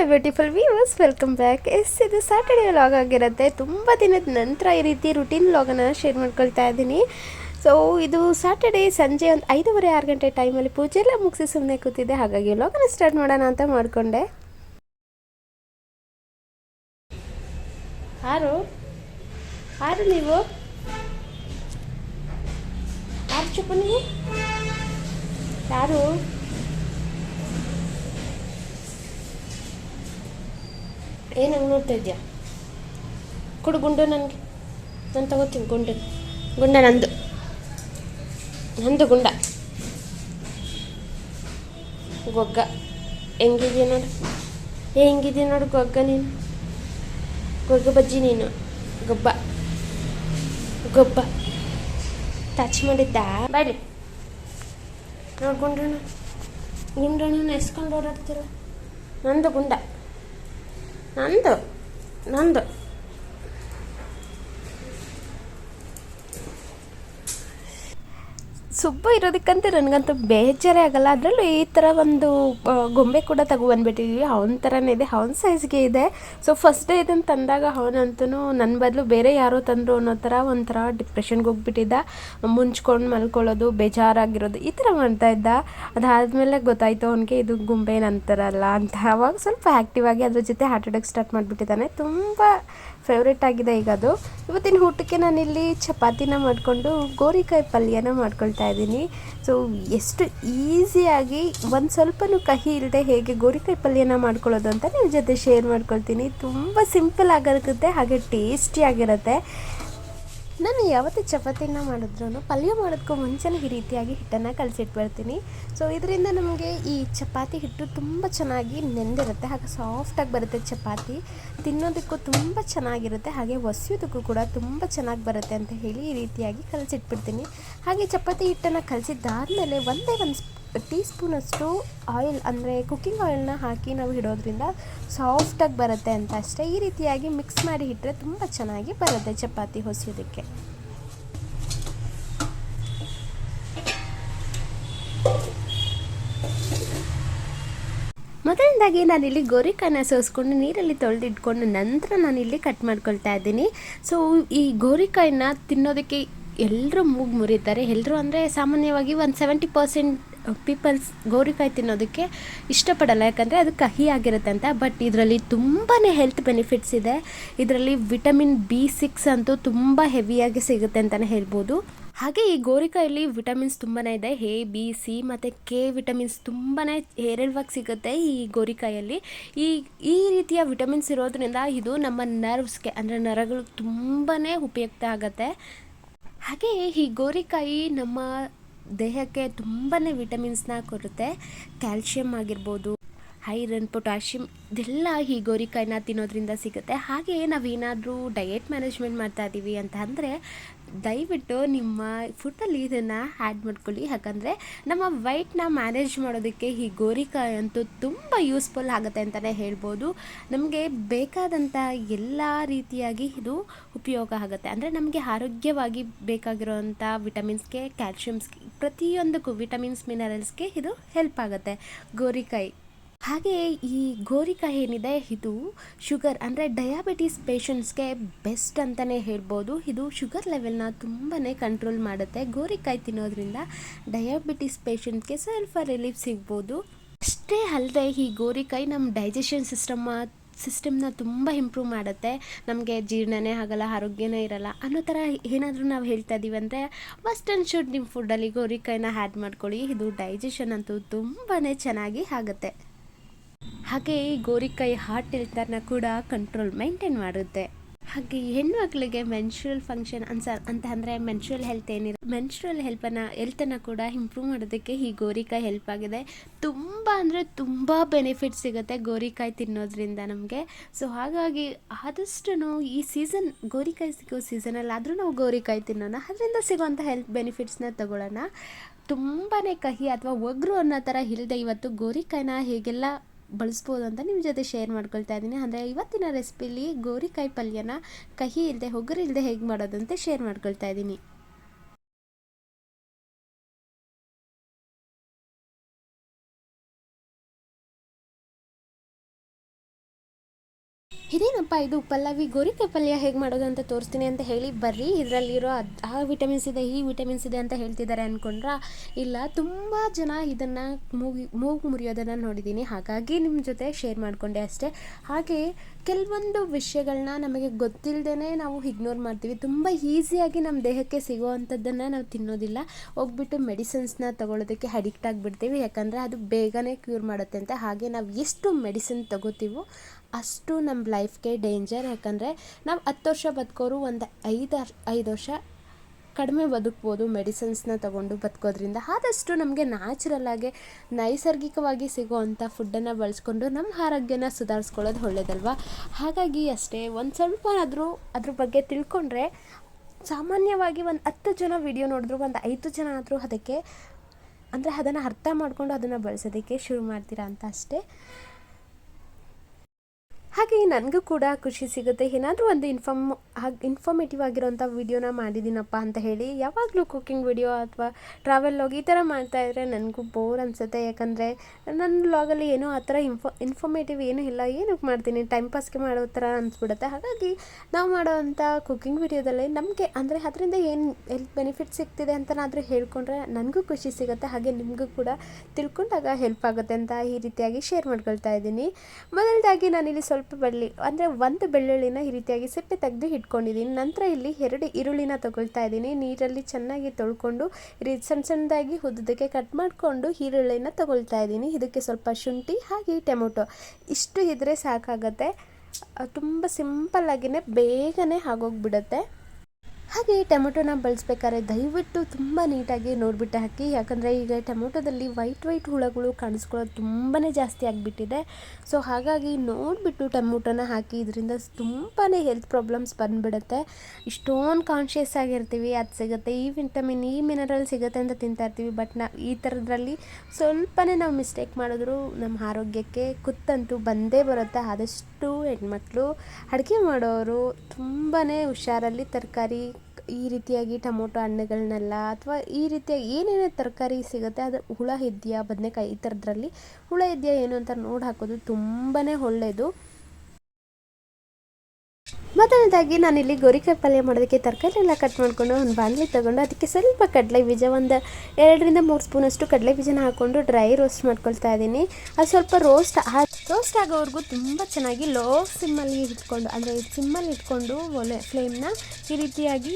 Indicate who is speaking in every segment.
Speaker 1: My beautiful viewers, welcome back. Yes, ಇದು Saturday vlog ಆಗಿರುತ್ತೆ. ತುಂಬ ದಿನದ ನಂತರ ಈ ರೀತಿ ರುಟೀನ್ ವ್ಲಾಗನ್ನು ಶೇರ್ ಮಾಡ್ಕೊಳ್ತಾ ಇದ್ದೀನಿ. ಸೊ ಇದು ಸ್ಯಾಟರ್ಡೇ ಸಂಜೆ ಒಂದು ಐದೂವರೆ, ಆರು ಗಂಟೆ ಟೈಮಲ್ಲಿ ಪೂಜೆ ಎಲ್ಲ ಮುಗಿಸಿ ಸುಮ್ಮನೆ ಕೂತಿದ್ದೆ. ಹಾಗಾಗಿ ವ್ಲಾಗನ್ನು ಸ್ಟಾರ್ಟ್ ಮಾಡೋಣ ಅಂತ ಮಾಡಿಕೊಂಡೆ. ಆರು. ಆರು ನೀವು? ಯಾರು ಚುಪ್ಪ ನೀವು? ಯಾರು? ಏನು ಹಂಗೆ ನೋಡ್ತಾ ಇದೆಯಾ? ಕೊಡು ಗುಂಡು ನನಗೆ. ನಾನು ತಗೋತೀನಿ ಗುಂಡು. ಗುಂಡ ನಂದು. ನಂದು ಗುಂಡ. ಗೊಗ್ಗ. ಹೆಂಗಿದೆಯಾ ನೋಡು? ಏ, ಹೆಂಗಿದೆಯಾ ನೋಡು ಗೊಗ್ಗ ನೀನು? ಗೊಗ್ಗ ಬಜ್ಜಿ ನೀನು. ಗೊಬ್ಬ. ಗೊಬ್ಬ. ಟಚ್ ಮಾಡಿದ್ದ? ಬಾಯ್ಲಿ. ನೋಡ್ಕೊಂಡ್ರಣ ಗುಂಡಣ್ಣ ಎಸ್ಕೊಂಡು ಓಡಾಡ್ತೀರ? ನಂದು ಗುಂಡ. ನಂದು ನಂದು ಸುಬ್ಬ ಇರೋದಕ್ಕಂತ ನನಗಂತೂ ಬೇಜಾರೇ ಆಗಲ್ಲ. ಅದರಲ್ಲೂ ಈ ಥರ ಒಂದು ಗೊಂಬೆ ಕೂಡ ತಗೊಬಂದ್ಬಿಟ್ಟಿದ್ವಿ ಅವನ ಥರನೇ ಇದೆ, ಅವನ ಸೈಜ್ಗೆ ಇದೆ. ಸೊ ಫಸ್ಟ್ ಡೇ ಇದನ್ನು ತಂದಾಗ ಅವನಂತೂ ನನ್ನ ಬದಲು ಬೇರೆ ಯಾರೋ ತಂದರು ಅನ್ನೋ ಥರ ಒಂಥರ ಡಿಪ್ರೆಷನ್ಗೆ ಹೋಗ್ಬಿಟ್ಟಿದ್ದ. ಮುಂಚ್ಕೊಂಡು ಮಲ್ಕೊಳ್ಳೋದು, ಬೇಜಾರಾಗಿರೋದು, ಈ ಥರ ಮಾಡ್ತಾ ಇದ್ದ. ಅದಾದಮೇಲೆ ಗೊತ್ತಾಯಿತು ಅವನಿಗೆ ಇದು ಗೊಂಬೆ ನಂತರಲ್ಲ ಅಂತ. ಅವಾಗ ಸ್ವಲ್ಪ ಆ್ಯಕ್ಟಿವ್ ಆಗಿ ಅದ್ರ ಜೊತೆ ಹಾರ್ಟ್ ಅಟ್ಯಾಕ್ ಸ್ಟಾರ್ಟ್ ಮಾಡಿಬಿಟ್ಟಿದ್ದಾನೆ. ತುಂಬ ಫೇವ್ರೇಟ್ ಆಗಿದೆ ಈಗ ಅದು. ಇವತ್ತಿನ ಊಟಕ್ಕೆ ನಾನಿಲ್ಲಿ ಚಪಾತಿನ ಮಾಡಿಕೊಂಡು ಗೋರಿಕಾಯಿ ಪಲ್ಯನ ಮಾಡ್ಕೊಳ್ತಾ ಇದ್ದೀನಿ. ಸೊ ಎಷ್ಟು ಈಸಿಯಾಗಿ ಒಂದು ಸ್ವಲ್ಪನೂ ಕಹಿ ಇಲ್ಲದೆ ಹೇಗೆ ಗೋರಿಕಾಯಿ ಪಲ್ಯನ ಮಾಡ್ಕೊಳ್ಳೋದು ಅಂತ ನಿಮ್ಮ ಜೊತೆ ಶೇರ್ ಮಾಡ್ಕೊಳ್ತೀನಿ. ತುಂಬ ಸಿಂಪಲ್ ಆಗಿರುತ್ತೆ ಹಾಗೆ ಟೇಸ್ಟಿಯಾಗಿರುತ್ತೆ ನಾನು ಯಾವತ್ತೇ ಚಪಾತಿನ ಮಾಡಿದ್ರು ಪಲ್ಯ ಮಾಡೋದಕ್ಕೂ ಮುಂಚೆನೇ ಈ ರೀತಿಯಾಗಿ ಹಿಟ್ಟನ್ನು ಕಲಸಿಟ್ಬಿಡ್ತೀನಿ. ಸೊ ಇದರಿಂದ ನಮಗೆ ಈ ಚಪಾತಿ ಹಿಟ್ಟು ತುಂಬ ಚೆನ್ನಾಗಿ ನೆಂದಿರುತ್ತೆ, ಹಾಗೆ ಸಾಫ್ಟಾಗಿ ಬರುತ್ತೆ ಚಪಾತಿ. ತಿನ್ನೋದಕ್ಕೂ ತುಂಬ ಚೆನ್ನಾಗಿರುತ್ತೆ, ಹಾಗೆ ಒಸಿಯೋದಕ್ಕೂ ಕೂಡ ತುಂಬ ಚೆನ್ನಾಗಿ ಬರುತ್ತೆ ಅಂತ ಹೇಳಿ ಈ ರೀತಿಯಾಗಿ ಕಲಸಿಟ್ಬಿಡ್ತೀನಿ. ಹಾಗೆ ಚಪಾತಿ ಹಿಟ್ಟನ್ನು ಕಲಸಿದ್ದಾದಮೇಲೆ ಒಂದೇ ಒಂದು ಟೀ ಸ್ಪೂನಷ್ಟು ಆಯಿಲ್ ಅಂದರೆ ಕುಕ್ಕಿಂಗ್ ಆಯಿಲ್ನ ಹಾಕಿ ನಾವು ಇಡೋದ್ರಿಂದ ಸಾಫ್ಟಾಗಿ ಬರುತ್ತೆ ಅಂತ ಅಷ್ಟೇ. ಈ ರೀತಿಯಾಗಿ ಮಿಕ್ಸ್ ಮಾಡಿ ಇಟ್ಟರೆ ತುಂಬ ಚೆನ್ನಾಗಿ ಬರುತ್ತೆ ಚಪಾತಿ ಹೊಸಿಯೋದಕ್ಕೆ. ಮೊದಲನೇದಾಗಿ ನಾನಿಲ್ಲಿ ಗೋರಿಕಾಯನ್ನ ಸೋಸ್ಕೊಂಡು ನೀರಲ್ಲಿ ತೊಳೆದಿಟ್ಕೊಂಡು ನಂತರ ನಾನಿಲ್ಲಿ ಕಟ್ ಮಾಡ್ಕೊಳ್ತಾ ಇದ್ದೀನಿ. ಸೊ ಈ ಗೋರಿಕಾಯಿನ ತಿನ್ನೋದಕ್ಕೆ ಎಲ್ಲರೂ ಮೂಗು ಮುರಿತಾರೆ. ಎಲ್ಲರೂ ಅಂದರೆ ಸಾಮಾನ್ಯವಾಗಿ ಒಂದು ಸೆವೆಂಟಿ ಪರ್ಸೆಂಟ್ ಪೀಪಲ್ಸ್ ಗೋರಿಕಾಯಿ ತಿನ್ನೋದಕ್ಕೆ ಇಷ್ಟಪಡಲ್ಲ. ಯಾಕಂದರೆ ಅದು ಕಹಿ ಆಗಿರುತ್ತೆ ಅಂತ. ಬಟ್ ಇದರಲ್ಲಿ ತುಂಬಾ ಹೆಲ್ತ್ ಬೆನಿಫಿಟ್ಸ್ ಇದೆ. ಇದರಲ್ಲಿ ವಿಟಮಿನ್ ಬಿ ಸಿಕ್ಸ್ ಅಂತೂ ತುಂಬ ಹೆವಿಯಾಗಿ ಸಿಗುತ್ತೆ ಅಂತಲೇ ಹೇಳ್ಬೋದು. ಹಾಗೆ ಈ ಗೋರಿಕಾಯಲ್ಲಿ ವಿಟಮಿನ್ಸ್ ತುಂಬಾ ಇದೆ. ಎ ಬಿ ಸಿ ಮತ್ತು ಕೆ ವಿಟಮಿನ್ಸ್ ತುಂಬಾ ಹೇರಳವಾಗಿ ಸಿಗುತ್ತೆ ಈ ಗೋರಿಕಾಯಲ್ಲಿ ಈ ಈ ರೀತಿಯ ವಿಟಮಿನ್ಸ್ ಇರೋದ್ರಿಂದ ಇದು ನಮ್ಮ ನರ್ವ್ಸ್ಗೆ ಅಂದರೆ ನರಗಳು ತುಂಬಾ ಉಪಯುಕ್ತ ಆಗುತ್ತೆ. ಹಾಗೆ ಈ ಗೋರಿಕಾಯಿ ನಮ್ಮ ದೇಹಕ್ಕೆ ತುಂಬಾ ವಿಟಮಿನ್ಸ್ನ ಕೊಡುತ್ತೆ. ಕ್ಯಾಲ್ಶಿಯಂ ಆಗಿರ್ಬೋದು ಐರನ್ ಪೊಟ್ಯಾಷಿಯಮ್ ಇದೆಲ್ಲ ಈ ಗೋರಿಕಾಯಿನ ತಿನ್ನೋದ್ರಿಂದ ಸಿಗುತ್ತೆ. ಹಾಗೆ ನಾವೇನಾದರೂ ಡಯೆಟ್ ಮ್ಯಾನೇಜ್ಮೆಂಟ್ ಮಾಡ್ತಾ ಇದ್ದೀವಿ ಅಂತ ಅಂದರೆ ದಯವಿಟ್ಟು ನಿಮ್ಮ ಫುಡ್ಡಲ್ಲಿ ಇದನ್ನು ಆ್ಯಡ್ ಮಾಡ್ಕೊಳ್ಳಿ. ಯಾಕಂದರೆ ನಮ್ಮ ವೈಟ್ನ ಮ್ಯಾನೇಜ್ ಮಾಡೋದಕ್ಕೆ ಈ ಗೋರಿಕಾಯಿ ಅಂತೂ ತುಂಬ ಯೂಸ್ಫುಲ್ ಆಗುತ್ತೆ ಅಂತಲೇ ಹೇಳ್ಬೋದು. ನಮಗೆ ಬೇಕಾದಂಥ ಎಲ್ಲ ರೀತಿಯಾಗಿ ಇದು ಉಪಯೋಗ ಆಗುತ್ತೆ. ಅಂದರೆ ನಮಗೆ ಆರೋಗ್ಯವಾಗಿ ಬೇಕಾಗಿರೋವಂಥ ವಿಟಮಿನ್ಸ್ಗೆ ಕ್ಯಾಲ್ಶಿಯಮ್ಸ್ಗೆ ಪ್ರತಿಯೊಂದಕ್ಕೂ ವಿಟಮಿನ್ಸ್ ಮಿನರಲ್ಸ್ಗೆ ಇದು ಹೆಲ್ಪ್ ಆಗುತ್ತೆ. ಗೋರಿಕಾಯಿ ಹಾಗೆ ಈ ಗೋರಿಕಾಯಿ ಏನಿದೆ, ಇದು ಶುಗರ್ ಅಂದರೆ ಡಯಾಬಿಟೀಸ್ ಪೇಷಂಟ್ಸ್ಗೆ ಬೆಸ್ಟ್ ಅಂತಲೇ ಹೇಳ್ಬೋದು. ಇದು ಶುಗರ್ ಲೆವೆಲ್ನ ತುಂಬಾ ಕಂಟ್ರೋಲ್ ಮಾಡುತ್ತೆ. ಗೋರಿಕಾಯಿ ತಿನ್ನೋದ್ರಿಂದ ಡಯಾಬಿಟೀಸ್ ಪೇಷಂಟ್ಗೆ ಸ್ವಲ್ಪ ರಿಲೀಫ್ ಸಿಗ್ಬೋದು. ಅಷ್ಟೇ ಅಲ್ಲದೆ ಈ ಗೋರಿಕಾಯಿ ನಮ್ಮ ಡೈಜೆಷನ್ ಸಿಸ್ಟಮ್ ಸಿಸ್ಟಮ್ನ ತುಂಬ ಇಂಪ್ರೂವ್ ಮಾಡುತ್ತೆ. ನಮಗೆ ಜೀರ್ಣನೇ ಆಗಲ್ಲ, ಆರೋಗ್ಯನೇ ಇರಲ್ಲ ಅನ್ನೋ ಥರ ಏನಾದರೂ ನಾವು ಹೇಳ್ತಾ ಇದ್ದೀವಿ ಅಂದರೆ ಫಸ್ಟ್ ಆ್ಯಂಡ್ ಶುಡ್ ನಿಮ್ಮ ಫುಡ್ಡಲ್ಲಿ ಗೋರಿಕಾಯಿನ ಆ್ಯಡ್ ಮಾಡ್ಕೊಳ್ಳಿ. ಇದು ಡೈಜೆಷನ್ ಅಂತೂ ತುಂಬಾ ಚೆನ್ನಾಗಿ ಆಗುತ್ತೆ. ಹಾಗೆ ಈ ಗೋರಿಕಾಯಿ ಹಾರ್ಟ್ ಹೆಲ್ತನ್ನ ಕೂಡ ಕಂಟ್ರೋಲ್ ಮೈಂಟೈನ್ ಮಾಡುತ್ತೆ. ಹಾಗೆ ಹೆಣ್ಮಕ್ಳಿಗೆ ಮೆನ್ಸ್ಟ್ರಲ್ ಫಂಕ್ಷನ್ ಅನ್ಸ, ಅಂತ ಅಂದರೆ ಮೆನ್ಸ್ಟ್ರಲ್ ಹೆಲ್ತ್ ಏನಿರ ಮೆನ್ಸ್ಟ್ರಲ್ ಹೆಲ್ಪನ್ನು ಹೆಲ್ತನ್ನು ಕೂಡ ಇಂಪ್ರೂವ್ ಮಾಡೋದಕ್ಕೆ ಈ ಗೋರಿಕಾಯಿ ಹೆಲ್ಪ್ ಆಗಿದೆ. ತುಂಬ ಅಂದರೆ ತುಂಬ ಬೆನಿಫಿಟ್ ಸಿಗುತ್ತೆ ಗೋರಿಕಾಯಿ ತಿನ್ನೋದ್ರಿಂದ ನಮಗೆ. ಸೊ ಹಾಗಾಗಿ ಆದಷ್ಟು ಈ ಸೀಸನ್ ಗೋರಿಕಾಯಿ ಸಿಗೋ ಸೀಸನಲ್ಲಿ ಆದರೂ ನಾವು ಗೋರಿಕಾಯಿ ತಿನ್ನೋಣ, ಅದರಿಂದ ಸಿಗೋವಂಥ ಹೆಲ್ತ್ ಬೆನಿಫಿಟ್ಸ್ನ ತಗೊಳ್ಳೋಣ. ತುಂಬಾ ಕಹಿ ಅಥವಾ ಒಗ್ರು ಅನ್ನೋ ಥರ ಇಲ್ಲದೆ ಇವತ್ತು ಗೋರಿಕಾಯಿನ ಹೇಗೆಲ್ಲ ಬಳಸ್ಬೋದು ಅಂತ ನಿಮ್ಮ ಜೊತೆ ಶೇರ್ ಮಾಡ್ಕೊಳ್ತಾ ಇದ್ದೀನಿ. ಅಂದರೆ ಇವತ್ತಿನ ರೆಸಿಪಿಲಿ ಗೋರಿಕಾಯಿ ಪಲ್ಯನ ಕಹಿ ಇಲ್ಲದೆ ಒಗ್ಗರು ಇಲ್ಲದೆ ಹೇಗೆ ಮಾಡೋದಂತೆ ಶೇರ್ ಮಾಡ್ಕೊಳ್ತಾ ಇದ್ದೀನಿ. ಇದೇನಪ್ಪ ಇದು ಪಲ್ಲವಿ? ಗೋರಿಕಾಯಿ ಪಲ್ಯ ಹೇಗೆ ಮಾಡೋದು ಅಂತ ತೋರಿಸ್ತೀನಿ ಅಂತ ಹೇಳಿ ಬರ್ರಿ. ಇದರಲ್ಲಿರೋ ಆ ವಿಟಮಿನ್ಸ್ ಇದೆ, ಈ ವಿಟಮಿನ್ಸ್ ಇದೆ ಅಂತ ಹೇಳ್ತಿದ್ದಾರೆ ಅಂದ್ಕೊಂಡ್ರಾ ಇಲ್ಲ, ತುಂಬ ಜನ ಇದನ್ನು ಮೂಗಿ ಮೂಗು ಮುರಿಯೋದನ್ನು ನೋಡಿದ್ದೀನಿ. ಹಾಗಾಗಿ ನಿಮ್ಮ ಜೊತೆ ಶೇರ್ ಮಾಡಿಕೊಂಡೆ ಅಷ್ಟೇ. ಹಾಗೆ ಕೆಲವೊಂದು ವಿಷಯಗಳನ್ನ ನಮಗೆ ಗೊತ್ತಿಲ್ಲದೇ ನಾವು ಇಗ್ನೋರ್ ಮಾಡ್ತೀವಿ. ತುಂಬ ಈಸಿಯಾಗಿ ನಮ್ಮ ದೇಹಕ್ಕೆ ಸಿಗುವಂಥದ್ದನ್ನು ನಾವು ತಿನ್ನೋದಿಲ್ಲ. ಹೋಗ್ಬಿಟ್ಟು ಮೆಡಿಸಿನ್ಸ್ನ ತಗೊಳ್ಳೋದಕ್ಕೆ ಅಡಿಕ್ಟ್ ಆಗಿಬಿಡ್ತೀವಿ. ಯಾಕಂದರೆ ಅದು ಬೇಗನೆ ಕ್ಯೂರ್ ಮಾಡುತ್ತೆ ಅಂತ. ಹಾಗೆ ನಾವು ಎಷ್ಟು ಮೆಡಿಸಿನ್ ತಗೋತೀವೋ ಅಷ್ಟು ನಮ್ಮ ಲೈಫ್ಗೆ ಡೇಂಜರ್ ಯಾಕಂದರೆ ನಾವು ಹತ್ತು ವರ್ಷ ಬದುಕೋರು ಒಂದು ಐದು ಐದು ವರ್ಷ ಕಡಿಮೆ ಬದುಕ್ಬೋದು, ಮೆಡಿಸಿನ್ಸ್ನ ತಗೊಂಡು ಬದುಕೋದ್ರಿಂದ ಆದಷ್ಟು ನಮಗೆ ನ್ಯಾಚುರಲ್ಲಾಗಿ ನೈಸರ್ಗಿಕವಾಗಿ ಸಿಗುವಂಥ ಫುಡ್ಡನ್ನು ಬಳಸ್ಕೊಂಡು ನಮ್ಮ ಆರೋಗ್ಯನ ಸುಧಾರಿಸ್ಕೊಳ್ಳೋದು ಒಳ್ಳೇದಲ್ವಾ? ಹಾಗಾಗಿ ಅಷ್ಟೇ, ಒಂದು ಸ್ವಲ್ಪ ಆದರೂ ಅದ್ರ ಬಗ್ಗೆ ತಿಳ್ಕೊಂಡ್ರೆ ಸಾಮಾನ್ಯವಾಗಿ ಒಂದು ಹತ್ತು ಜನ ವಿಡಿಯೋ ನೋಡಿದ್ರು, ಒಂದು ಐದು ಜನ ಆದರೂ ಅದಕ್ಕೆ, ಅಂದರೆ ಅದನ್ನು ಅರ್ಥ ಮಾಡಿಕೊಂಡು ಅದನ್ನು ಬಳಸೋದಕ್ಕೆ ಶುರು ಮಾಡ್ತೀರಾ ಅಂತ ಅಷ್ಟೇ. ಹಾಗೆ ನನಗೂ ಕೂಡ ಖುಷಿ ಸಿಗುತ್ತೆ. ಏನಾದರೂ ಒಂದು ಇನ್ಫಾರ್ಮ್ ಹಾಗೆ ಇನ್ಫಾರ್ಮೇಟಿವ್ ಆಗಿರೋಂಥ ವೀಡಿಯೋನ ಮಾಡಿದ್ದೀನಪ್ಪ ಅಂತ ಹೇಳಿ, ಯಾವಾಗಲೂ ಕುಕ್ಕಿಂಗ್ ವಿಡಿಯೋ ಅಥವಾ ಟ್ರಾವೆಲ್ ಲಾಗ್ ಈ ಥರ ಮಾಡ್ತಾಯಿದ್ರೆ ನನಗೂ ಬೋರ್ ಅನಿಸುತ್ತೆ. ಯಾಕಂದರೆ ನನ್ನ ಲಾಗಲ್ಲಿ ಏನೂ ಆ ಥರ ಇನ್ಫಾ ಇನ್ಫಾರ್ಮೇಟಿವ್ ಏನೂ ಇಲ್ಲ. ಏನಕ್ಕೆ ಮಾಡ್ತೀನಿ. ಟೈಮ್ ಪಾಸ್ಗೆ ಮಾಡೋ ಥರ ಅನಿಸ್ಬಿಡುತ್ತೆ. ಹಾಗಾಗಿ ನಾವು ಮಾಡೋವಂಥ ಕುಕ್ಕಿಂಗ್ ವಿಡಿಯೋದಲ್ಲಿ ನಮಗೆ ಅಂದರೆ ಅದರಿಂದ ಏನು ಹೆಲ್ತ್ ಬೆನಿಫಿಟ್ ಸಿಗ್ತಿದೆ ಅಂತನಾದರೂ ಹೇಳ್ಕೊಂಡ್ರೆ ನನಗೂ ಖುಷಿ ಸಿಗುತ್ತೆ. ಹಾಗೆ ನಿಮಗೂ ಕೂಡ ತಿಳ್ಕೊಂಡಾಗ ಹೆಲ್ಪ್ ಆಗುತ್ತೆ ಅಂತ ಈ ರೀತಿಯಾಗಿ ಶೇರ್ ಮಾಡ್ಕೊಳ್ತಾ ಇದ್ದೀನಿ. ಮೊದಲದಾಗಿ ನಾನಿಲ್ಲಿ ಸ್ವಲ್ಪ ಬೆಳ್ಳಿ, ಅಂದರೆ ಒಂದು ಬೆಳ್ಳುಳ್ಳಿನ ಈ ರೀತಿಯಾಗಿ ಸಿಪ್ಪೆ ತೆಗೆದು ಇಟ್ಕೊಂಡಿದ್ದೀನಿ. ನಂತರ ಇಲ್ಲಿ ಎರಡು ಈರುಳ್ಳಿನ ತಗೊಳ್ತಾ ಇದ್ದೀನಿ. ನೀರಲ್ಲಿ ಚೆನ್ನಾಗಿ ತೊಳ್ಕೊಂಡು ಸಣ್ಣ ಸಣ್ಣದಾಗಿ ಉದ್ದಕ್ಕೆ ಕಟ್ ಮಾಡಿಕೊಂಡು ಈರುಳ್ಳಿನ ತಗೊಳ್ತಾ ಇದ್ದೀನಿ. ಇದಕ್ಕೆ ಸ್ವಲ್ಪ ಶುಂಠಿ, ಹಾಗೆ ಟೊಮೊಟೊ ಇಷ್ಟು ಇದ್ದರೆ ಸಾಕಾಗತ್ತೆ. ತುಂಬ ಸಿಂಪಲ್ಲಾಗಿಯೇ ಬೇಗನೆ ಆಗೋಗ್ಬಿಡುತ್ತೆ. ಹಾಗೆ ಟೊಮೆಟೊನ ಬಳಸ್ಬೇಕಾದ್ರೆ ದಯವಿಟ್ಟು ತುಂಬ ನೀಟಾಗಿ ನೋಡಿಬಿಟ್ಟು ಹಾಕಿ. ಯಾಕಂದರೆ ಈಗ ಟೊಮೊಟೊದಲ್ಲಿ ವೈಟ್ ವೈಟ್ ಹುಳಗಳು ಕಾಣಿಸ್ಕೊಳ್ಳೋದು ತುಂಬಾ ಜಾಸ್ತಿ ಆಗಿಬಿಟ್ಟಿದೆ. ಸೊ ಹಾಗಾಗಿ ನೋಡಿಬಿಟ್ಟು ಟೊಮೊಟೊನ ಹಾಕಿ ಇದರಿಂದ ತುಂಬಾ ಹೆಲ್ತ್ ಪ್ರಾಬ್ಲಮ್ಸ್ ಬಂದುಬಿಡುತ್ತೆ. ಇಷ್ಟೊಂದು ಕಾನ್ಷಿಯಸ್ ಆಗಿರ್ತೀವಿ, ಅದು ಸಿಗುತ್ತೆ. ಈ ವಿಟಮಿನ್ ಈ ಮಿನರಲ್ ಸಿಗುತ್ತೆ ಅಂತ ತಿಂತಾ ಇರ್ತೀವಿ. ಬಟ್ ನಾ ಈ ಥರದ್ರಲ್ಲಿ ಸ್ವಲ್ಪನೇ ನಾವು ಮಿಸ್ಟೇಕ್ ಮಾಡಿದ್ರು ನಮ್ಮ ಆರೋಗ್ಯಕ್ಕೆ ಕುತ್ತಂತೂ ಬಂದೇ ಬರುತ್ತೆ. ಆದಷ್ಟು ಹೆಣ್ಮಕ್ಳು ಅಡುಗೆ ಮಾಡೋರು ತುಂಬಾ ಹುಷಾರಲ್ಲಿ ತರಕಾರಿ ಈ ರೀತಿಯಾಗಿ ಟೊಮೊಟೊ ಹಣ್ಣುಗಳನ್ನೆಲ್ಲ ಅಥವಾ ಈ ರೀತಿಯಾಗಿ ಏನೇನು ತರಕಾರಿ ಸಿಗುತ್ತೆ, ಅದು ಹುಳ ಇದೆಯಾ ಬದನೆಕಾಯಿ ಈ ಥರದ್ರಲ್ಲಿ ಹುಳ ಇದೆಯಾ ಏನು ಅಂತ ನೋಡಿ ಹಾಕೋದು ತುಂಬಾ ಒಳ್ಳೆಯದು ಮೊದಲನೇದಾಗಿ ನಾನಿಲ್ಲಿ ಗೋರಿಕಾಯಿ ಪಲ್ಯ ಮಾಡೋದಕ್ಕೆ ತರಕಾರಿ ಎಲ್ಲ ಕಟ್ ಮಾಡಿಕೊಂಡು ಒಂದು ಬಾಣಲಿ ತೊಗೊಂಡು ಅದಕ್ಕೆ ಸ್ವಲ್ಪ ಕಡಲೆ ಬೀಜ, ಒಂದು ಎರಡರಿಂದ ಮೂರು ಸ್ಪೂನಷ್ಟು ಕಡಲೆ ಬೀಜನ ಹಾಕ್ಕೊಂಡು ಡ್ರೈ ರೋಸ್ಟ್ ಮಾಡ್ಕೊಳ್ತಾ ಇದ್ದೀನಿ. ಅದು ಸ್ವಲ್ಪ ರೋಸ್ಟ್ ಆ ರೋಸ್ಟ್ ಆಗೋವರೆಗೂ ತುಂಬ ಚೆನ್ನಾಗಿ ಲೋ ಸಿಮ್ಮಲ್ಲಿ ಇಟ್ಕೊಂಡು, ಅಂದರೆ ಸಿಮ್ಮಲ್ಲಿ ಇಟ್ಕೊಂಡು ಒಲೆ ಫ್ಲೇಮ್ನ ಈ ರೀತಿಯಾಗಿ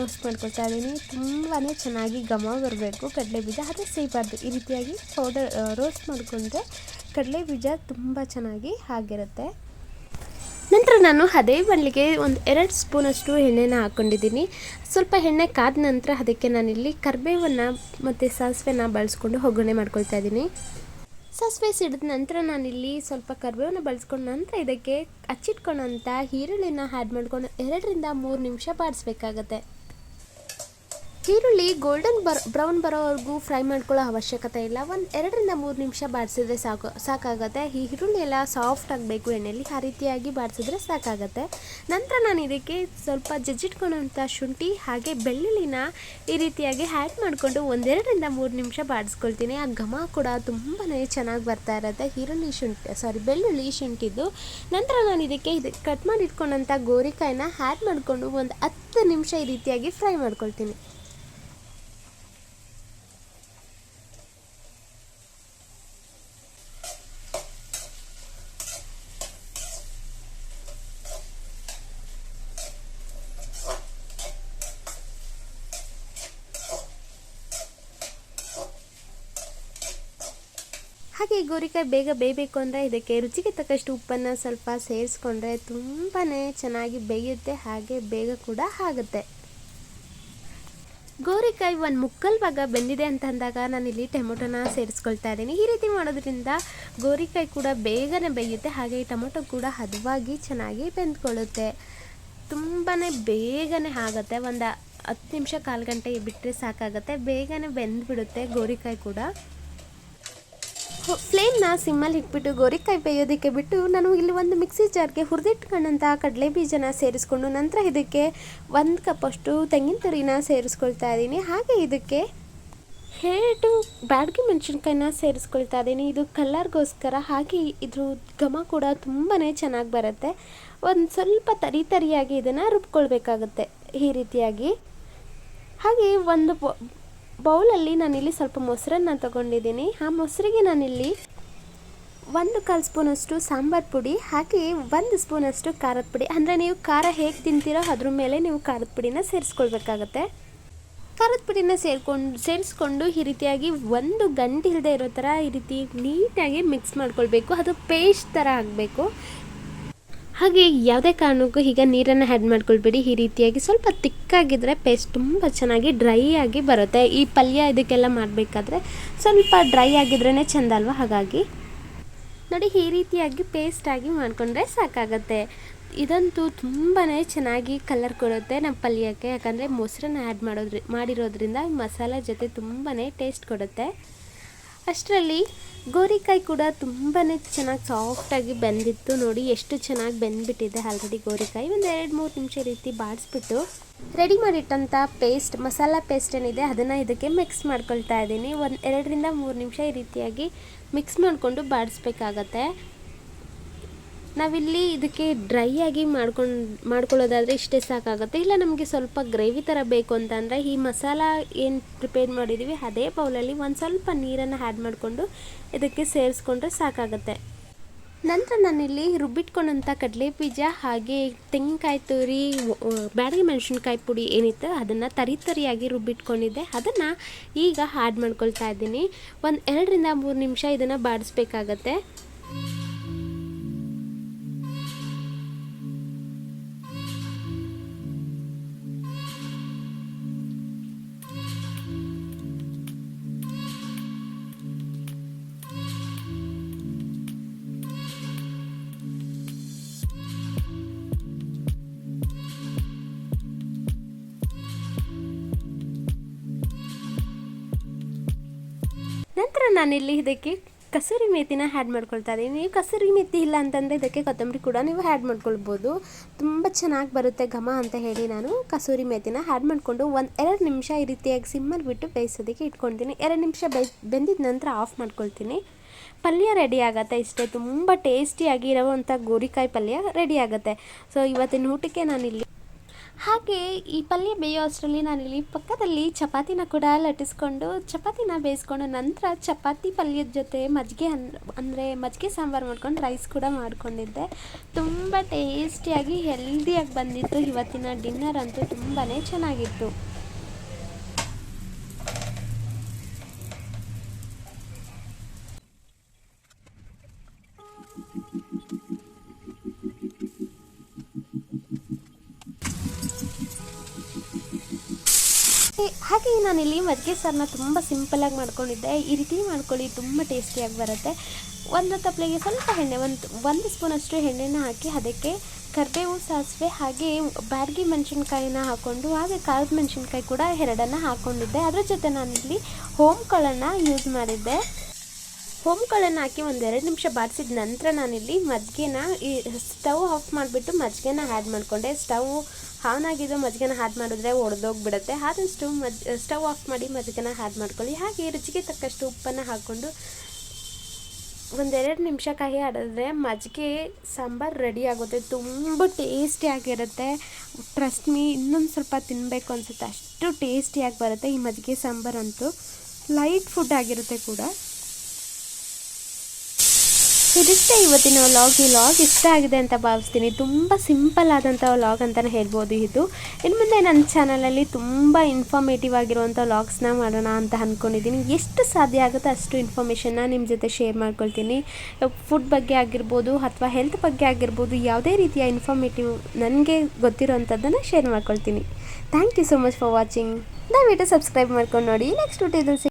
Speaker 1: ರೋಸ್ಟ್ ಮಾಡ್ಕೊಳ್ತಾ ಇದ್ದೀನಿ. ತುಂಬಾ ಚೆನ್ನಾಗಿ ಘಮ ಬರಬೇಕು ಕಡಲೆ ಬೀಜ. ಆದರೆ ಸೇಬಾರ್ದು. ಈ ರೀತಿಯಾಗಿ ಪೌಡರ್ ರೋಸ್ಟ್ ಮಾಡಿಕೊಂಡ್ರೆ ಕಡಲೆ ಬೀಜ ತುಂಬ ಚೆನ್ನಾಗಿ ಆಗಿರುತ್ತೆ. ನಂತರ ನಾನು ಅದೇ ಬಳ್ಳಿಗೆ ಒಂದು ಎರಡು ಸ್ಪೂನಷ್ಟು ಎಣ್ಣೆನ ಹಾಕ್ಕೊಂಡಿದ್ದೀನಿ. ಸ್ವಲ್ಪ ಎಣ್ಣೆ ಕಾದ ನಂತರ ಅದಕ್ಕೆ ನಾನಿಲ್ಲಿ ಕರಿಬೇವನ್ನು ಮತ್ತು ಸಾಸಿವೆನ ಬಳಸ್ಕೊಂಡು ಒಗ್ಗರಣೆ ಮಾಡ್ಕೊಳ್ತಾ ಇದ್ದೀನಿ. ಸಾಸಿವೆ ಸಿಡಿದ ನಂತರ ನಾನಿಲ್ಲಿ ಸ್ವಲ್ಪ ಕರಿಬೇವನ್ನ ಬಳಸ್ಕೊಂಡ ನಂತರ ಇದಕ್ಕೆ ಹಚ್ಚಿಟ್ಕೊಳ್ಳೋಂಥ ಈರುಳ್ಳಿನ ಆ್ಯಡ್ ಮಾಡ್ಕೊಂಡು ಎರಡರಿಂದ ಮೂರು ನಿಮಿಷ ಬಾಡಿಸ್ಬೇಕಾಗತ್ತೆ. ಈರುಳ್ಳಿ ಗೋಲ್ಡನ್ ಬರ್ ಬ್ರೌನ್ ಬರೋವರೆಗೂ ಫ್ರೈ ಮಾಡ್ಕೊಳ್ಳೋ ಅವಶ್ಯಕತೆ ಇಲ್ಲ. ಒಂದು ಎರಡರಿಂದ ಮೂರು ನಿಮಿಷ ಬಾಡಿಸಿದ್ರೆ ಸಾಕು, ಸಾಕಾಗುತ್ತೆ. ಈ ಈರುಳ್ಳಿ ಎಲ್ಲ ಸಾಫ್ಟ್ ಆಗಬೇಕು, ಎಣ್ಣೆಯಲ್ಲಿ ಆ ರೀತಿಯಾಗಿ ಬಾಡಿಸಿದ್ರೆ ಸಾಕಾಗುತ್ತೆ. ನಂತರ ನಾನು ಇದಕ್ಕೆ ಸ್ವಲ್ಪ ಜಜ್ಜಿಟ್ಕೊಳ್ಳೋಂಥ ಶುಂಠಿ ಹಾಗೆ ಬೆಳ್ಳುಳ್ಳಿನ ಈ ರೀತಿಯಾಗಿ ಹ್ಯಾಡ್ ಮಾಡಿಕೊಂಡು ಒಂದೆರಡರಿಂದ ಮೂರು ನಿಮಿಷ ಬಾಡಿಸ್ಕೊಳ್ತೀನಿ ಆ ಘಮ ಕೂಡ ತುಂಬಾ ಚೆನ್ನಾಗಿ ಬರ್ತಾ ಇರುತ್ತೆ. ಈರುಳ್ಳಿ ಶುಂಠಿ ಸಾರಿ ಬೆಳ್ಳುಳ್ಳಿ ಶುಂಠಿದ್ದು ನಂತರ ನಾನು ಇದಕ್ಕೆ ಇದು ಕಟ್ ಮಾಡಿ ಇಟ್ಕೊಂಡಂಥ ಗೋರಿಕಾಯಿನ ಹ್ಯಾಡ್ ಮಾಡಿಕೊಂಡು ಒಂದು ಹತ್ತು ನಿಮಿಷ ಈ ರೀತಿಯಾಗಿ ಫ್ರೈ ಮಾಡ್ಕೊಳ್ತೀನಿ. ಹಾಗೆ ಗೋರಿಕಾಯಿ ಬೇಗ ಬೇಯಬೇಕು ಅಂದರೆ ಇದಕ್ಕೆ ರುಚಿಗೆ ತಕ್ಕಷ್ಟು ಉಪ್ಪನ್ನು ಸ್ವಲ್ಪ ಸೇರಿಸ್ಕೊಂಡ್ರೆ ತುಂಬಾ ಚೆನ್ನಾಗಿ ಬೇಯುತ್ತೆ, ಹಾಗೆ ಬೇಗ ಕೂಡ ಆಗುತ್ತೆ. ಗೋರಿಕಾಯಿ ಒಂದು ಮುಕ್ಕಲ್ ಭಾಗ ಬೆಂದಿದೆ ಅಂತ ಅಂದಾಗ ನಾನಿಲ್ಲಿ ಟೊಮೊಟೊನ ಸೇರಿಸ್ಕೊಳ್ತಾ ಇದ್ದೀನಿ. ಈ ರೀತಿ ಮಾಡೋದ್ರಿಂದ ಗೋರಿಕಾಯಿ ಕೂಡ ಬೇಗನೆ ಬೇಯುತ್ತೆ, ಹಾಗೆ ಈ ಟೊಮೊಟೊ ಕೂಡ ಹದವಾಗಿ ಚೆನ್ನಾಗಿ ಬೆಂದ್ಕೊಳ್ಳುತ್ತೆ. ತುಂಬಾ ಬೇಗನೆ ಆಗುತ್ತೆ, ಒಂದು ಹತ್ತು ನಿಮಿಷ ಕಾಲು ಗಂಟೆ ಬಿಟ್ಟರೆ ಸಾಕಾಗುತ್ತೆ, ಬೇಗನೆ ಬೆಂದ್ಬಿಡುತ್ತೆ ಗೋರಿಕಾಯಿ ಕೂಡ. ಫ್ಲೇಮ್ನ ಸಿಮ್ಮಲ್ಲಿ ಇಟ್ಬಿಟ್ಟು ಗೋರಿಕಾಯಿ ಬೇಯೋದಕ್ಕೆ ಬಿಟ್ಟು ನಾನು ಇಲ್ಲಿ ಒಂದು ಮಿಕ್ಸಿ ಜಾರ್ಗೆ ಹುರಿದಿಟ್ಕೊಂಡಂಥ ಕಡಲೆ ಬೀಜನ ಸೇರಿಸ್ಕೊಂಡು ನಂತರ ಇದಕ್ಕೆ ಒಂದು ಕಪ್ಪಷ್ಟು ತೆಂಗಿನ ತುರಿನ ಸೇರಿಸ್ಕೊಳ್ತಾ ಇದ್ದೀನಿ. ಹಾಗೆ ಇದಕ್ಕೆ ಎರಡು ಬ್ಯಾಡ್ಗೆ ಮೆಣಸಿನ್ಕಾಯಿನ ಸೇರಿಸ್ಕೊಳ್ತಾ ಇದ್ದೀನಿ. ಇದು ಕಲರ್ಗೋಸ್ಕರ ಹಾಗೆ ಇದ್ರ ಘಮ ಕೂಡ ತುಂಬಾ ಚೆನ್ನಾಗಿ ಬರುತ್ತೆ. ಒಂದು ಸ್ವಲ್ಪ ತರಿ ತರಿಯಾಗಿ ಇದನ್ನು ರುಬ್ಕೊಳ್ಬೇಕಾಗುತ್ತೆ ಈ ರೀತಿಯಾಗಿ. ಹಾಗೆ ಒಂದು ಬೌಲಲ್ಲಿ ನಾನಿಲ್ಲಿ ಸ್ವಲ್ಪ ಮೊಸರನ್ನು ತಗೊಂಡಿದ್ದೀನಿ. ಆ ಮೊಸರಿಗೆ ನಾನಿಲ್ಲಿ ಒಂದು ಕಾಲು ಸ್ಪೂನಷ್ಟು ಸಾಂಬಾರು ಪುಡಿ, ಹಾಗೆ ಒಂದು ಸ್ಪೂನಷ್ಟು ಖಾರದ ಪುಡಿ. ಅಂದರೆ ನೀವು ಖಾರ ಹೇಗೆ ತಿಂತೀರೋ ಅದ್ರ ಮೇಲೆ ನೀವು ಖಾರದ ಪುಡಿನ ಸೇರಿಸ್ಕೊಳ್ಬೇಕಾಗತ್ತೆ. ಖಾರದ ಪುಡಿನ ಸೇರ್ಕೊಂಡು, ಸೇರಿಸ್ಕೊಂಡು ಈ ರೀತಿಯಾಗಿ ಒಂದು ಗಂಟೆ ಇಲ್ಲದೆ ಇರೋ ಥರ ಈ ರೀತಿ ನೀಟಾಗಿ ಮಿಕ್ಸ್ ಮಾಡ್ಕೊಳ್ಬೇಕು. ಅದು ಪೇಸ್ಟ್ ಥರ ಆಗಬೇಕು. ಹಾಗೆ ಯಾವುದೇ ಕಾರಣಕ್ಕೂ ಈಗ ನೀರನ್ನು ಆ್ಯಡ್ ಮಾಡ್ಕೊಳ್ಬೇಡಿ. ಈ ರೀತಿಯಾಗಿ ಸ್ವಲ್ಪ ತಿಕ್ಕಾಗಿದ್ದರೆ ಪೇಸ್ಟ್ ತುಂಬ ಚೆನ್ನಾಗಿ ಡ್ರೈ ಆಗಿ ಬರುತ್ತೆ. ಈ ಪಲ್ಯ ಇದಕ್ಕೆಲ್ಲ ಮಾಡಬೇಕಾದ್ರೆ ಸ್ವಲ್ಪ ಡ್ರೈ ಆಗಿದ್ರೇ ಚೆಂದ ಅಲ್ವಾ? ಹಾಗಾಗಿ ನೋಡಿ, ಈ ರೀತಿಯಾಗಿ ಪೇಸ್ಟಾಗಿ ಮಾಡಿಕೊಂಡ್ರೆ ಸಾಕಾಗತ್ತೆ. ಇದಂತೂ ತುಂಬಾ ಚೆನ್ನಾಗಿ ಕಲರ್ ಕೊಡುತ್ತೆ ನಮ್ಮ ಪಲ್ಯಕ್ಕೆ. ಯಾಕಂದರೆ ಮೊಸರನ್ನ ಆ್ಯಡ್ ಮಾಡೋದ್ರಿ ಮಾಡಿರೋದ್ರಿಂದ ಮಸಾಲೆ ಜೊತೆ ತುಂಬಾ ಟೇಸ್ಟ್ ಕೊಡುತ್ತೆ. ಅಷ್ಟರಲ್ಲಿ ಗೋರಿಕಾಯಿ ಕೂಡ ತುಂಬಾ ಚೆನ್ನಾಗಿ ಸಾಫ್ಟಾಗಿ ಬೆಂದಿತ್ತು ನೋಡಿ, ಎಷ್ಟು ಚೆನ್ನಾಗಿ ಬೆಂದ್ಬಿಟ್ಟಿದೆ ಆಲ್ರೆಡಿ ಗೋರಿಕಾಯಿ. ಒಂದು ಎರಡು ಮೂರು ನಿಮಿಷ ರೀತಿ ಬಾಡಿಸ್ಬಿಟ್ಟು ರೆಡಿ ಮಾಡಿಟ್ಟಂಥ ಪೇಸ್ಟ್ ಮಸಾಲ ಪೇಸ್ಟ್ ಏನಿದೆ ಅದನ್ನು ಇದಕ್ಕೆ ಮಿಕ್ಸ್ ಮಾಡ್ಕೊಳ್ತಾ ಇದ್ದೀನಿ. ಒಂದು ಎರಡರಿಂದ ಮೂರು ನಿಮಿಷ ಈ ರೀತಿಯಾಗಿ ಮಿಕ್ಸ್ ಮಾಡಿಕೊಂಡು ಬಾಡಿಸ್ಬೇಕಾಗತ್ತೆ. ನಾವಿಲ್ಲಿ ಇದಕ್ಕೆ ಡ್ರೈ ಆಗಿ ಮಾಡ್ಕೊಂಡು, ಮಾಡ್ಕೊಳ್ಳೋದಾದರೆ ಇಷ್ಟೇ ಸಾಕಾಗುತ್ತೆ. ಇಲ್ಲ, ನಮಗೆ ಸ್ವಲ್ಪ ಗ್ರೇವಿ ಥರ ಬೇಕು ಅಂತಂದರೆ ಈ ಮಸಾಲ ಏನು ಪ್ರಿಪೇರ್ ಮಾಡಿದ್ದೀವಿ ಅದೇ ಬೌಲಲ್ಲಿ ಒಂದು ಸ್ವಲ್ಪ ನೀರನ್ನು ಆ್ಯಡ್ ಮಾಡಿಕೊಂಡು ಇದಕ್ಕೆ ಸೇರಿಸ್ಕೊಂಡ್ರೆ ಸಾಕಾಗುತ್ತೆ. ನಂತರ ನಾನಿಲ್ಲಿ ರುಬ್ಬಿಟ್ಕೊಂಡಂಥ ಕಡಲೆ ಬೀಜ ಹಾಗೆ ತೆಂಗಿನಕಾಯಿ ತುರಿ ಬ್ಯಾಡಗಿ ಮೆಣಸಿನ್ಕಾಯಿ ಪುಡಿ ಏನಿತ್ತು ಅದನ್ನು ತರಿ ತರಿಯಾಗಿ ರುಬ್ಬಿಟ್ಕೊಂಡಿದ್ದೆ. ಅದನ್ನು ಈಗ ಆ್ಯಡ್ ಮಾಡ್ಕೊಳ್ತಾ ಇದ್ದೀನಿ. ಒಂದು ಎರಡರಿಂದ ಮೂರು ನಿಮಿಷ ಇದನ್ನು ಬಾಡಿಸ್ಬೇಕಾಗತ್ತೆ. ನಂತರ ನಾನಿಲ್ಲಿ ಇದಕ್ಕೆ ಕಸೂರಿ ಮೇಥಿನ ಹ್ಯಾಡ್ ಮಾಡ್ಕೊಳ್ತಾ ಇದ್ದೀನಿ. ನೀವು ಕಸೂರಿ ಮೇಥಿ ಇಲ್ಲ ಅಂತಂದರೆ ಇದಕ್ಕೆ ಕೊತ್ತಂಬರಿ ಕೂಡ ನೀವು ಹ್ಯಾಡ್ ಮಾಡ್ಕೊಳ್ಬೋದು. ತುಂಬ ಚೆನ್ನಾಗಿ ಬರುತ್ತೆ ಘಮ ಅಂತ ಹೇಳಿ ನಾನು ಕಸೂರಿ ಮೇಥಿನ ಹ್ಯಾಡ್ ಮಾಡಿಕೊಂಡು ಒಂದು ಎರಡು ನಿಮಿಷ ಈ ರೀತಿಯಾಗಿ ಸಿಮ್ಮಲ್ಲಿ ಬಿಟ್ಟು ಬೇಯಿಸೋದಕ್ಕೆ ಇಟ್ಕೊಳ್ತೀನಿ. ಎರಡು ನಿಮಿಷ ಬೈ ಬೆಂದಿದ ನಂತರ ಆಫ್ ಮಾಡ್ಕೊಳ್ತೀನಿ. ಪಲ್ಯ ರೆಡಿ ಆಗುತ್ತೆ ಇಷ್ಟೇ. ತುಂಬ ಟೇಸ್ಟಿಯಾಗಿ ಇರೋವಂಥ ಗೋರಿಕಾಯಿ ಪಲ್ಯ ರೆಡಿ ಆಗುತ್ತೆ. ಸೊ ಇವತ್ತಿನ ಊಟಕ್ಕೆ ನಾನಿಲ್ಲಿ ಹಾಗೆ ಈ ಪಲ್ಯ ಬೇಯೋ ಅಷ್ಟರಲ್ಲಿ ನಾನಿಲ್ಲಿ ಪಕ್ಕದಲ್ಲಿ ಚಪಾತಿನ ಕೂಡ ಲಟ್ಟಿಸ್ಕೊಂಡು ಚಪಾತಿನ ಬೇಯಿಸ್ಕೊಂಡು ನಂತರ ಚಪಾತಿ ಪಲ್ಯದ ಜೊತೆ ಮಜ್ಜಿಗೆ ಅನ್, ಅಂದರೆ ಮಜ್ಜಿಗೆ ಸಾಂಬಾರು ಮಾಡ್ಕೊಂಡು ರೈಸ್ ಕೂಡ ಮಾಡ್ಕೊಂಡಿದ್ದೆ. ತುಂಬ ಟೇಸ್ಟಿಯಾಗಿ ಹೆಲ್ದಿಯಾಗಿ ಬಂದಿತ್ತು ಇವತ್ತಿನ ಡಿನ್ನರ್ ಅಂತೂ ತುಂಬಾ ಚೆನ್ನಾಗಿತ್ತು. ಹಾಗೆ ನಾನಿಲ್ಲಿ ಮಜ್ಜಿಗೆ ಸಾರನ್ನ ತುಂಬ ಸಿಂಪಲಾಗಿ ಮಾಡ್ಕೊಂಡಿದ್ದೆ. ಈ ರೀತಿ ಮಾಡ್ಕೊಳ್ಳಿ, ತುಂಬ ಟೇಸ್ಟಿಯಾಗಿ ಬರುತ್ತೆ. ಒಂದು ತಪ್ಪಲೆಗೆ ಸ್ವಲ್ಪ ಎಣ್ಣೆ, ಒಂದು ಒಂದು ಸ್ಪೂನಷ್ಟು ಎಣ್ಣೆನ ಹಾಕಿ ಅದಕ್ಕೆ ಕರಿಬೇವು ಸಾಸಿವೆ ಹಾಗೆ ಬ್ಯಾಡಗಿ ಮೆಣಸಿನ್ಕಾಯಿನ ಹಾಕ್ಕೊಂಡು ಹಾಗೆ ಖಾರದ ಮೆಣಸಿನ್ಕಾಯಿ ಕೂಡ ಎರಡನ್ನು ಹಾಕ್ಕೊಂಡಿದ್ದೆ ಅದ್ರ ಜೊತೆ ನಾನಿಲ್ಲಿ ಹೋಮ್ಗಳನ್ನು ಯೂಸ್ ಮಾಡಿದ್ದೆ. ಹೋಮ್ಗಳನ್ನು ಹಾಕಿ ಒಂದು ಎರಡು ನಿಮಿಷ ಬಾಡಿಸಿದ ನಂತರ ನಾನಿಲ್ಲಿ ಮಜ್ಜಿಗೆನ ಈ ಸ್ಟವ್ ಆಫ್ ಮಾಡಿಬಿಟ್ಟು ಮಜ್ಜಿಗೆನ ಆ್ಯಡ್ ಮಾಡಿಕೊಂಡೆ. ಸ್ಟವ್ ಆನ್ ಆಗಿದ್ದು ಮಜ್ಜಿಗೆನ ಆ್ಯಡ್ ಮಾಡಿದ್ರೆ ಒಡೆದೋಗ್ಬಿಡುತ್ತೆ. ಸ್ಟವ್ ಮಜ್, ಸ್ಟವ್ ಆಫ್ ಮಾಡಿ ಮಜ್ಜಿಗೆನ ಆ್ಯಡ್ ಮಾಡ್ಕೊಳ್ಳಿ. ಹಾಗೆ ರುಚಿಗೆ ತಕ್ಕಷ್ಟು ಉಪ್ಪನ್ನು ಹಾಕ್ಕೊಂಡು ಒಂದೆರಡು ನಿಮಿಷ ಕಾಯಿ ಆಡಿದ್ರೆ ಮಜ್ಜಿಗೆ ಸಾಂಬಾರು ರೆಡಿ ಆಗುತ್ತೆ. ತುಂಬ ಟೇಸ್ಟಿಯಾಗಿರುತ್ತೆ ಟ್ರಸ್ಟ್ ಮೀ, ಇನ್ನೊಂದು ಸ್ವಲ್ಪ ತಿನ್ನಬೇಕು ಅನಿಸುತ್ತೆ. ಅಷ್ಟು ಟೇಸ್ಟಿಯಾಗಿ ಬರುತ್ತೆ ಈ ಮಜ್ಜಿಗೆ ಸಾಂಬಾರಂತೂ ಲೈಟ್ ಫುಡ್ ಆಗಿರುತ್ತೆ ಕೂಡ. ಇದಿಷ್ಟೇ ಇವತ್ತಿನ ವ್ಲಾಗ್ ಈ ವ್ಲಾಗ್ ಇಷ್ಟ ಆಗಿದೆ ಅಂತ ಭಾವಿಸ್ತೀನಿ. ತುಂಬ ಸಿಂಪಲ್ ಆದಂಥ ವ್ಲಾಗ್ ಅಂತಲೇ ಹೇಳ್ಬೋದು ಇದು. ಇನ್ನು ಮುಂದೆ ನನ್ನ ಚಾನಲಲ್ಲಿ ತುಂಬ ಇನ್ಫಾರ್ಮೇಟಿವ್ ಆಗಿರುವಂಥ ವ್ಲಾಗ್ಸ್ನ ಮಾಡೋಣ ಅಂತ ಅಂದ್ಕೊಂಡಿದ್ದೀನಿ ಎಷ್ಟು ಸಾಧ್ಯ ಆಗುತ್ತೋ ಅಷ್ಟು ಇನ್ಫಾರ್ಮೇಷನ್ನ ನಿಮ್ಮ ಜೊತೆ ಶೇರ್ ಮಾಡ್ಕೊಳ್ತೀನಿ. ಫುಡ್ ಬಗ್ಗೆ ಆಗಿರ್ಬೋದು ಅಥವಾ ಹೆಲ್ತ್ ಬಗ್ಗೆ ಆಗಿರ್ಬೋದು, ಯಾವುದೇ ರೀತಿಯ ಇನ್ಫಾರ್ಮೇಟಿವ್ ನನಗೆ ಗೊತ್ತಿರೋವಂಥದ್ದನ್ನು ಶೇರ್ ಮಾಡ್ಕೊಳ್ತೀನಿ. Thank you so much for watching ದಯವಿಟ್ಟು ಸಬ್ಸ್ಕ್ರೈಬ್ ಮಾಡ್ಕೊಂಡು ನೋಡಿ. ನೆಕ್ಸ್ಟ್ ವಿಡಿಯೋದಲ್ಲಿ